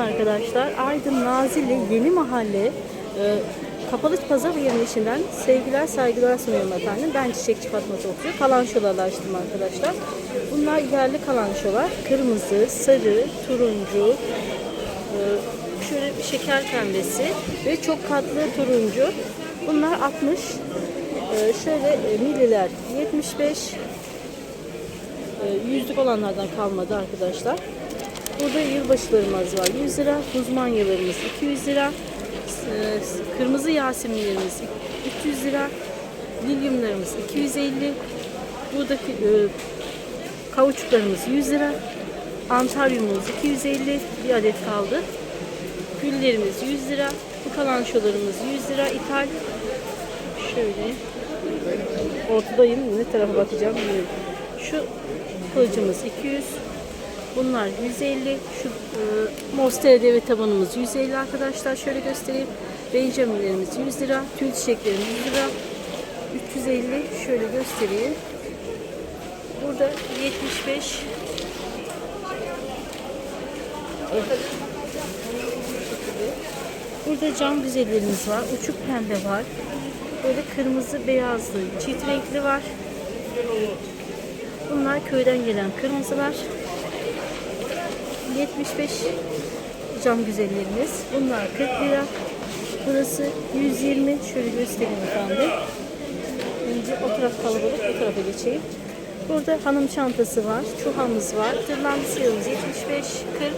arkadaşlar. Aydın Nazilli Yeni Mahalle e, Kapalı Pazar yerleşinden sevgiler saygılar sunuyorum efendim. Ben Çiçekçi Fatma Topçu. Kalançolarla açtım arkadaşlar. Bunlar yerli kalançolar. Kırmızı, sarı, turuncu, e, şöyle bir şeker pembesi ve çok katlı turuncu. Bunlar 60. E, şöyle e, milliler 75. E, yüzlük olanlardan kalmadı arkadaşlar. Burada yılbaşılarımız var. 100 lira, uzmanyalarımız 200 lira, e, kırmızı yaseminlerimiz 300 lira, lilyumlarımız 250, buradaki e, kauçuklarımız 100 lira, antaryumumuz 250, bir adet kaldı. Güllerimiz 100 lira, bu kalançolarımız 100 lira, ithal. Şöyle. Ortadayım, ne tarafa bakacağım. Şu kılıcımız 200, Bunlar 150. Şu e, Monster deve tabanımız 150 arkadaşlar. Şöyle göstereyim. Benjaminlerimiz 100 lira. Tül çiçeklerimiz 100 lira. 350. Şöyle göstereyim. Burada 75. Burada cam güzellerimiz var. Uçuk pembe var. Böyle kırmızı beyazlı çift renkli var. Bunlar köyden gelen kırmızılar. 75 cam güzellerimiz. Bunlar 40 lira. Burası 120. Şöyle göstereyim efendim. Önce o taraf kalabalık, bu tarafa geçeyim. Burada hanım çantası var, çuhamız var. Tırlandı siyahımız 75, 40.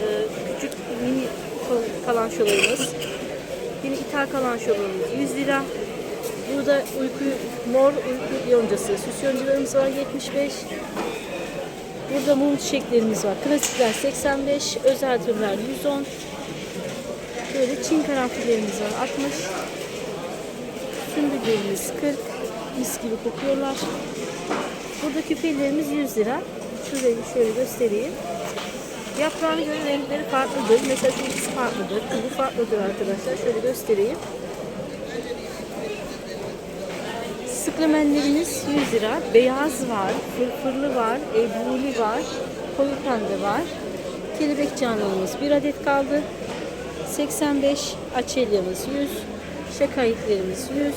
Ee, küçük mini kalançolarımız. Yine ithal kalançolarımız 100 lira. Burada uyku, mor uyku yoncası, süs yoncalarımız var 75. Burada mum çiçeklerimiz var. Klasikler 85, özel türler 110. Böyle çin karanfillerimiz var 60. Sümbüllerimiz 40. Mis gibi kokuyorlar. Burada küpelerimiz 100 lira. Şurayı şöyle göstereyim. Yaprağına göre renkleri farklıdır. Mesela şu farklıdır. Bu farklıdır arkadaşlar. Şöyle göstereyim. Sıklemenlerimiz 100 lira. Beyaz var, fırfırlı var, ebruli var, koyu pembe var. Kelebek canlımız bir adet kaldı. 85 açelyamız 100. Şakayitlerimiz 100.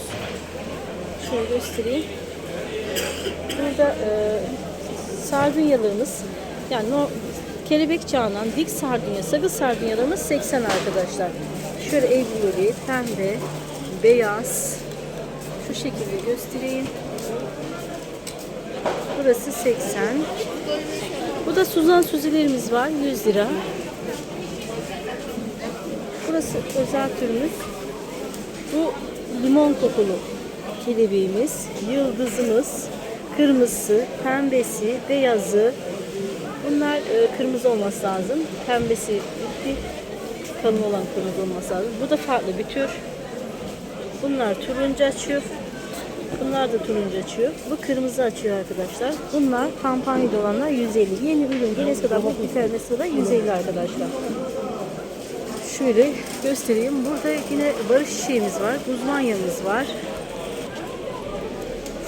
Şöyle göstereyim. Burada e, sardunyalarımız yani no, kelebek canan, dik sardunya, sakız sardunyalarımız 80 arkadaşlar. Şöyle ebruli, pembe, beyaz, şu şekilde göstereyim. Burası 80. Bu da Suzan Suzilerimiz var. 100 lira. Burası özel türümüz. Bu limon kokulu kelebeğimiz. Yıldızımız. Kırmızısı, pembesi, beyazı. Bunlar e, kırmızı olması lazım. Pembesi bitti. Kalın olan kırmızı olması lazım. Bu da farklı bir tür. Bunlar turuncu açıyor. Bunlar da turuncu açıyor. Bu kırmızı açıyor arkadaşlar. Bunlar kampanyada olanlar 150. Yeni ürün gelene kadar bu bitermesi de 150 arkadaşlar. Şöyle göstereyim. Burada yine barış çiçeğimiz var. Guzmanyamız var.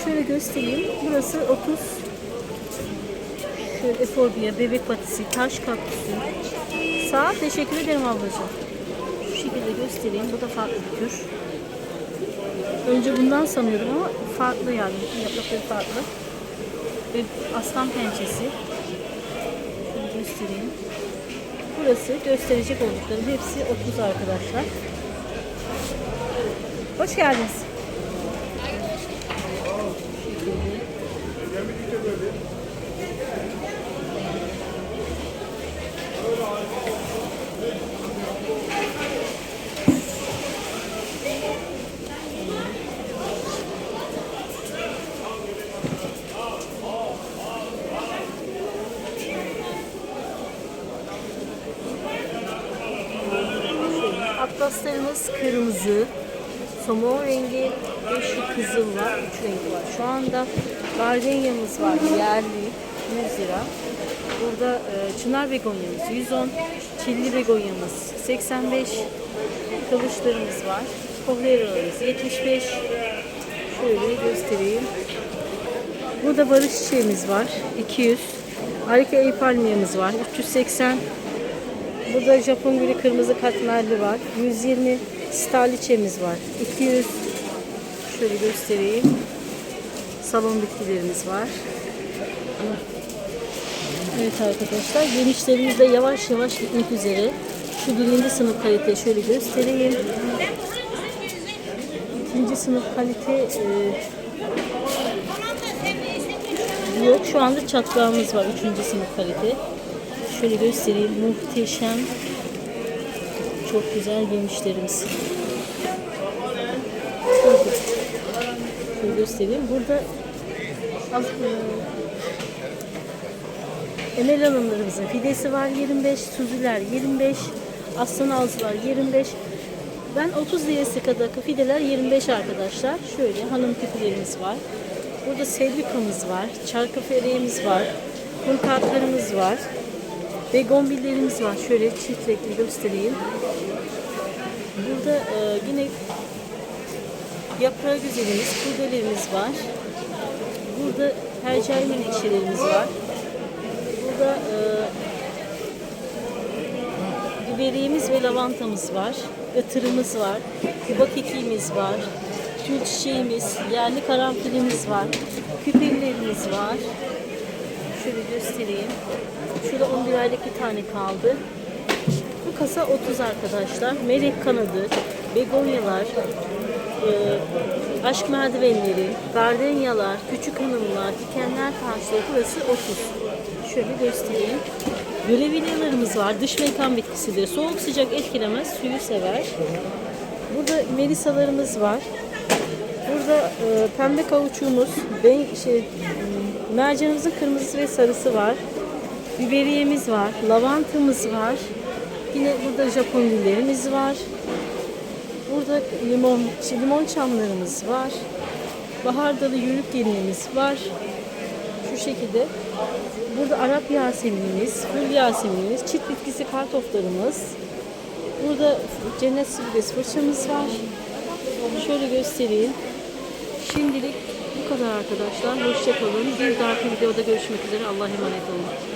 Şöyle göstereyim. Burası 30. Şöyle eforbiya, bebek patisi, taş kaktüsü. Sağ teşekkür ederim ablacığım. Şu şekilde göstereyim. Bu da farklı bir tür. Önce bundan sanıyordum ama farklı yani. Yaprakları farklı. Ve aslan pençesi. Şöyle göstereyim. Burası gösterecek olduklarım hepsi 30 arkadaşlar. Hoş geldiniz. Atlaslarımız kırmızı, somon rengi ve şu kızıl var. Üç rengi var. Şu anda gardenyamız var. Yerli 100 lira. Burada e, çınar begonyamız 110. Çilli begonyamız 85. Kılıçlarımız var. Kohleralarımız 75. Şöyle göstereyim. Burada barış çiçeğimiz var. 200. Harika el palmiyemiz var. 380. Burada Japon gülü kırmızı katmerli var. 120 staliçemiz var. 200 şöyle göstereyim. Salon bitkilerimiz var. Evet arkadaşlar yemişlerimiz de yavaş yavaş gitmek üzere. Şu birinci sınıf kalite şöyle göstereyim. İkinci sınıf kalite e, yok. Şu anda çatlağımız var. Üçüncü sınıf kalite. Şöyle göstereyim. Muhteşem. Çok güzel yemişlerimiz. Şöyle göstereyim. Burada Emel Hanımlarımızın fidesi var 25, süzüler 25, aslan ağzı var 25. Ben 30 lirası kadar fideler 25 arkadaşlar. Şöyle hanım küpülerimiz var. Burada selvikamız var, çarkıfereğimiz var, kum kartlarımız var. Begonbillerimiz var. Şöyle çift renkli göstereyim. Burada e, yine yaprağı güzelimiz, kurdelerimiz var. Burada hercai menekşelerimiz var. Burada e, biberiğimiz ve lavantamız var. Itırımız var. Kuba kekiğimiz var. Tül çiçeğimiz, yerli karanfilimiz var. Küpelilerimiz var. Şöyle göstereyim. Şurada 11 aylık bir tane kaldı. Bu kasa 30 arkadaşlar. Melek kanadı, begonyalar, e, aşk merdivenleri, gardenyalar, küçük hanımlar, dikenler taşları burası 30. Şöyle göstereyim. Görevilyalarımız var. Dış mekan bitkisidir. Soğuk sıcak etkilemez. Suyu sever. Burada melisalarımız var. Burada e, pembe kavuçuğumuz, ben, şey, mercanımızın kırmızısı ve sarısı var. Biberiyemiz var, lavantamız var. Yine burada Japon güllerimiz var. Burada limon, limon çamlarımız var. Bahar dalı yürük gelinimiz var. Şu şekilde. Burada Arap yaseminimiz, Gül yaseminimiz, çit bitkisi kartoflarımız. Burada cennet süpürgesi fırçamız var. Şöyle göstereyim. Şimdilik bu kadar arkadaşlar. Hoşçakalın. Bir dahaki videoda görüşmek üzere. Allah'a emanet olun.